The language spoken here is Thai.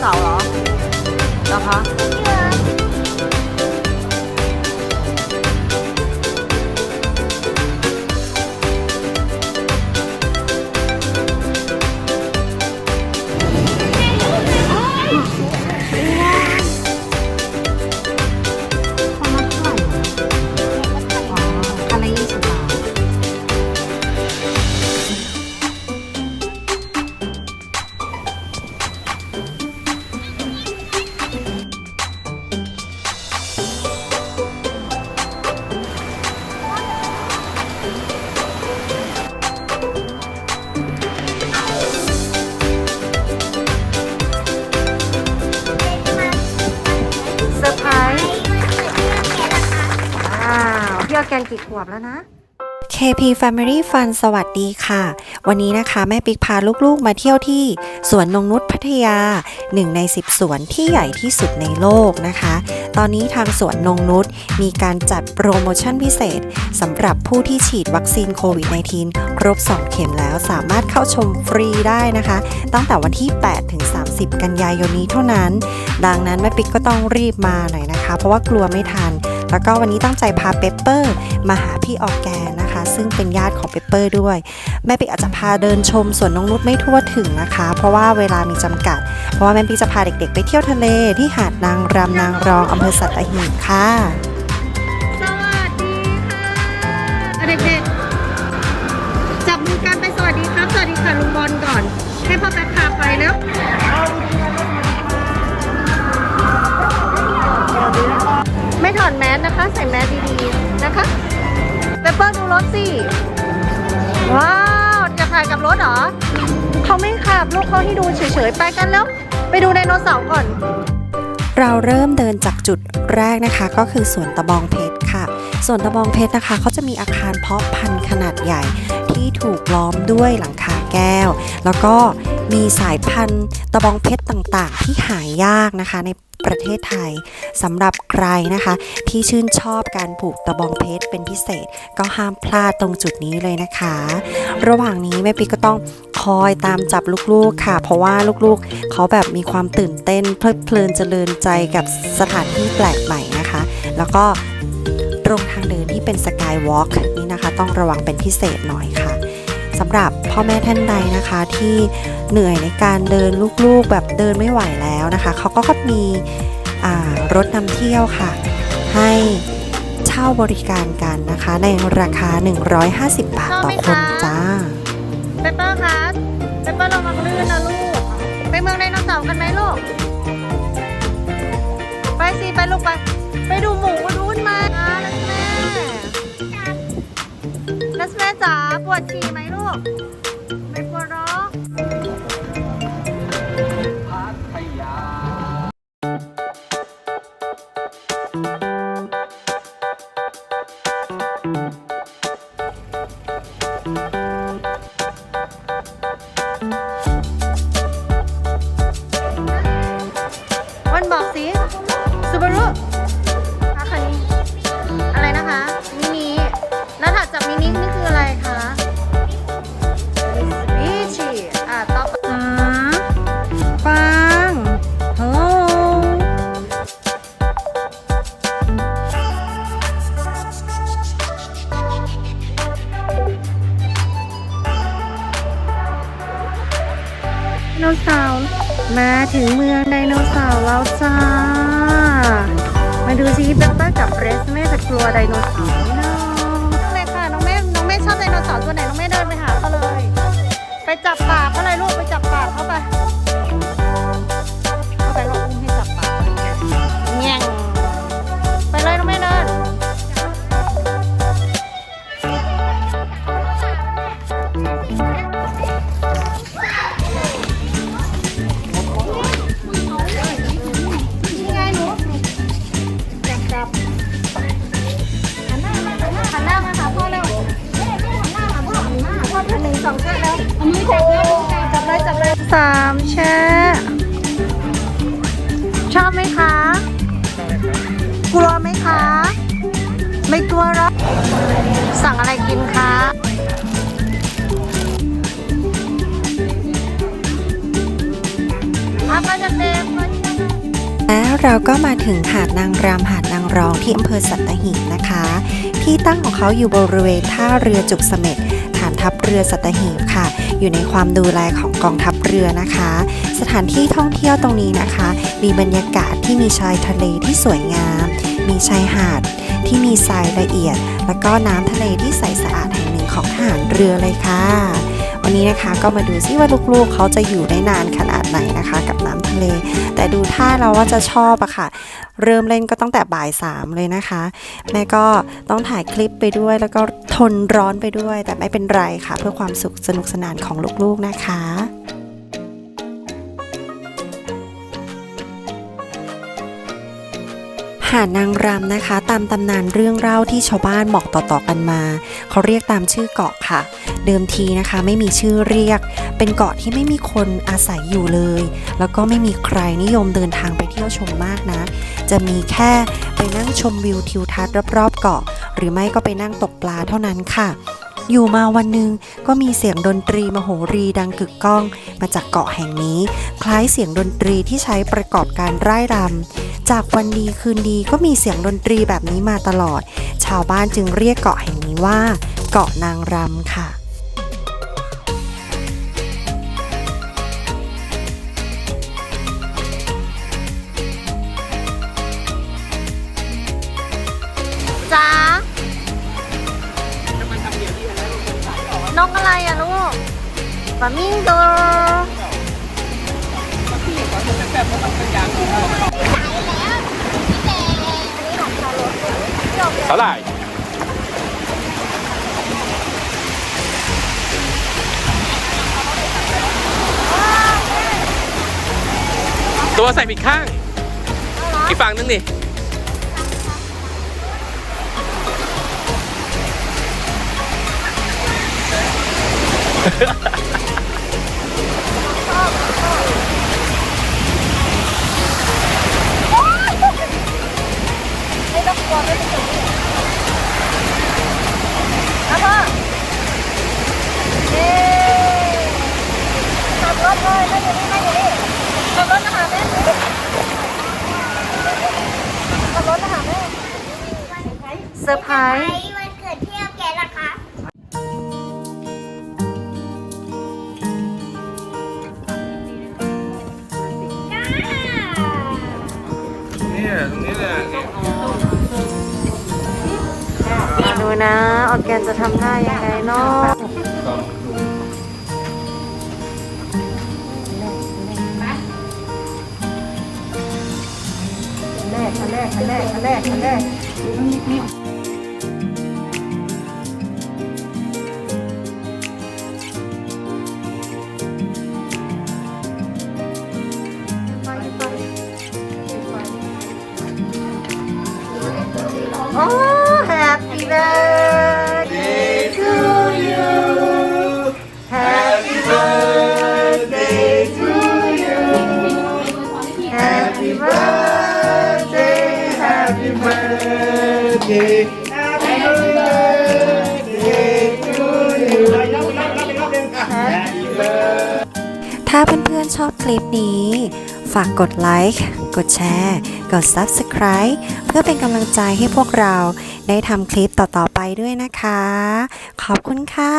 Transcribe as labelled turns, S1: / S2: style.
S1: เสาร์เหรอเหรอคะ กนกี่ขวบแล้วนะ
S2: KP Family Fun สวัสดีค่ะ วันนี้นะคะแม่ปิ๊กพาลูกๆมาเที่ยวที่สวนนงนุษย์พัทยา 1 ใน 10 สวนที่ใหญ่ที่สุดในโลกนะคะ ตอนนี้ทางสวนนงนุษย์มีการจัดโปรโมชั่นพิเศษสำหรับผู้ที่ฉีดวัคซีนโควิด -19 ครบ 2 เข็มแล้วสามารถเข้าชมฟรีได้นะคะ ตั้งแต่วันที่ 8 ถึง 30 กันยายนนี้เท่านั้น ดังนั้นแม่ปิ๊กก็ต้องรีบมาหน่อยนะคะ เพราะว่ากลัวไม่ทัน แล้วก็วันนี้ตั้งใจพาเปปเปอร์มาหาพี่ออร์แกนนะคะ ซึ่งเป็นญาติของเปปเปอร์ด้วย แม่ปิ๊กอาจจะพาเดินชมสวนนงนุษไม่ทั่วถึงนะคะ เพราะว่าเวลามีจำกัด เพราะว่าแม่ปิ๊กจะพาเด็กๆ ไปเที่ยวทะเลที่หาดนางรำนางรองอำเภอสัตหีบค่ะ
S1: สวัสดีค่ะเด็กๆจับมือกันไปสวัสดีครับ สวัสดีค่ะลุงบอลก่อน ให้พ่อแป๊บพาไปแล้ว ไม่ถอดแมสนะคะ ใส่แมสดีๆนะคะเปเปอร์ดูรถสิ ว้าวจะถ่ายกับรถเหรอเขาไม่ขับลูกเขาให้ดูเฉยๆ ไปกันแล้ว ไปดูไดโนเสาร์ก่อน
S2: เราเริ่มเดินจากจุดแรกนะคะก็คือสวนตะบองเพชรค่ะสวนตะบองเพชรนะคะเขาจะมีอาคารเพาะพันธุ์ขนาดใหญ่ที่ถูกล้อมด้วยหลังคา แก้ว แล้วก็มีสายพันธุ์ตะบองเพชรต่างๆ ที่หายากนะคะในประเทศไทยสำหรับใครนะคะ ที่ชื่นชอบการปลูกตะบองเพชรเป็นพิเศษ ก็ห้ามพลาดตรงจุดนี้เลยนะคะ ระหว่างนี้แม่ปิ๊กก็ต้องคอยตามจับลูกๆค่ะ เพราะว่าลูกๆ เขาแบบมีความตื่นเต้นเพลิดเพลินเจริญใจกับสถานที่แปลกใหม่นะคะ แล้วก็ตรงทางเดินที่เป็นสกายวอล์กนี่นะคะ ต้องระวังเป็นพิเศษหน่อยค่ะ สำหรับพ่อแม่ท่านใดนะคะที่เหนื่อยในการเดินลูกๆ แบบเดินไม่ไหวแล้วนะคะเขาก็มีรถนำเที่ยวค่ะ ให้เช่าบริการกันนะคะ ในราคา 150 บาทต่อคนจ้า
S1: เปเปอร์คะเปเปอร์ระวังลื่นนะลูก ไปเมืองไดโนเสาร์กันไหมลูก ไปสิ ไปลูกไป ไปดูหมูรุ่นมานะแม่นัสแม่จ๋า วดฉี่ไหมลูก ไม่ปวดหรอกวันบอกสิซูบารุคะคันนี้อะไรนะคะ มินิ แล้วถัดจากมินินี่คืออะไร เสาร์มาถึงเมืองไดโนเสาร์แล้วจ้า มาดูซิเปปเปอร์กับเรสเม่จะกลัวไดโนเสาร์ หน้าพ่อพันหนึ่งสองแช่แล้วเอามือจับแล้วจับเลยจับเลยสามแช่ชอบไหมคะกลัวไหมคะ ไม่กลัวหรอกสั่งอะไรกินคะอ apa aja deh?
S2: และเราก็มาถึงหาดนางรำหาดนางรองที่อำเภอสัตหีบนะคะ ที่ตั้งของเขาอยู่บริเวณท่าเรือจุกเสม็ดฐาน ทัพเรือสัตหีบค่ะ อยู่ในความดูแลของกองทัพเรือนะคะ สถานที่ท่องเที่ยวตรงนี้นะคะ มีบรรยากาศที่มีชายทะเลที่สวยงาม มีชายหาดที่มีทรายละเอียด แล้วก็น้ำทะเลที่ใสสะอาดแห่งหนึ่งของทหารเรือเลยค่ะ วันนี้นะคะก็มาดูซิว่าลูกๆ เขาจะอยู่ได้นานขนาดไหนนะคะ กับน้ำทะเล แต่ดูท่าเราว่าจะชอบอะค่ะ เริ่มเล่นก็ตั้งแต่บ่ายสามเลยนะคะ แม่ก็ต้องถ่ายคลิปไปด้วย แล้วก็ทนร้อนไปด้วย แต่ไม่เป็นไรค่ะ เพื่อความสุขสนุกสนานของลูกๆนะคะ หานางรำนะคะ ตามตำนานเรื่องเล่าที่ชาวบ้านบอกต่อๆกันมา เขาเรียกตามชื่อเกาะค่ะ เดิมทีนะคะไม่มีชื่อเรียก เป็นเกาะที่ไม่มีคนอาศัยอยู่เลย แล้วก็ไม่มีใครนิยมเดินทางไปเที่ยวชมมากนะ จะมีแค่ไปนั่งชมวิวทิวทัศน์รอบๆเกาะ หรือไม่ก็ไปนั่งตกปลาเท่านั้นค่ะอยู่มาวันหนึ่งก็มีเสียงดนตรีมโหรีดังกึกก้อง มาจากเกาะแห่งนี้ คล้ายเสียงดนตรีที่ใช้ประกอบการร่ายรำ จากวันดีคืนดีก็มีเสียงดนตรีแบบนี้มาตลอด ชาวบ้านจึงเรียกเกาะแห่งนี้ว่า เกาะนางรำค่ะ
S1: จ๋านกอะไรอะลูกฟามิงโด ก
S3: สาไหร่ตัวใส่ผิดข้าง อีกฝั่งนึงนี่
S1: อร์ไพรส์
S4: วันเกิดพี่เอาแกล่ะคะ
S3: เนี่ยตรงนี้แหละเนี่ย
S1: มาดูนะ ออร์แกนจะทำหน้ายังไงเนาะแรกอันแรกอันแรกอันแรกอันแรก
S2: อบคลิปนี้ ฝากกดไลค์ กดแชร์ กด Subscribe เพื่อเป็นกำลังใจให้พวกเราได้ทำคลิปต่อๆไปด้วยนะคะ ขอบคุณค่ะ